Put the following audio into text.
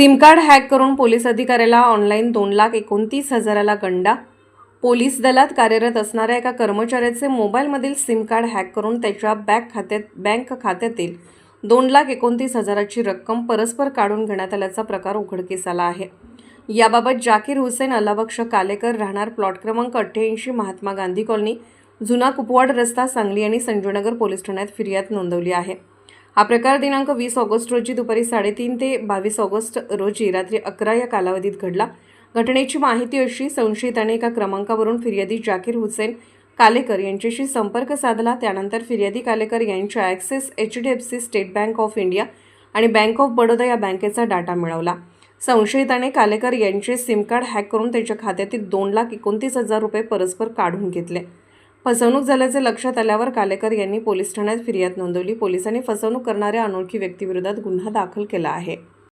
SIM card hack करून police अधिकाऱ्याला online दोन लाख एकोणतीस हजाराला गंडा. पोलीस दलात कार्यरत असणाऱ्या एका कर्मचाऱ्याचे मोबाईलमधील सिम कार्ड हॅक करून त्याच्या बँक खात्यात बँक खात्यातील दोन लाख एकोणतीस हजाराची रक्कम परस्पर काढून घेण्यात आल्याचा प्रकार उघडकीस आला आहे. याबाबत जाकीर हुसेन अलाबक्ष कालेकर राहणार प्लॉट क्रमांक अठ्ठ्याऐंशी महात्मा गांधी कॉलनी जुना कुपवाड रस्ता सांगली आणि संजयनगर पोलीस ठाण्यात फिर्याद नोंदवली आहे. हा प्रकार दिनांक वीस ऑगस्ट रोजी दुपारी साडेतीन ते बावीस ऑगस्ट रोजी रात्री अकरा या कालावधीत घडला. घटनेची माहिती अशी संशयिताने एका क्रमांकावरून फिर्यादी जाकीर हुसेन कालेकर यांच्याशी संपर्क साधला. त्यानंतर फिर्यादी कालेकर यांच्या Axis H D F C State Bank of India आणि बँक ऑफ बडोदा या बँकेचा डाटा मिळवला. संशयिताने कालेकर यांचे सिम कार्ड हॅक करून त्याच्या खात्यातील दोन लाख एकोणतीस हजार रुपये परस्पर काढून घेतले. फसवणूक झाल्याचे लक्षात आल्यावर कालेकर यांनी पोलीस ठाण्यात फिर्याद नोंदवली. पोलिसांनी फसवणूक करणाऱ्या अनोळखी व्यक्तीविरोधात गुन्हा दाखल केला आहे.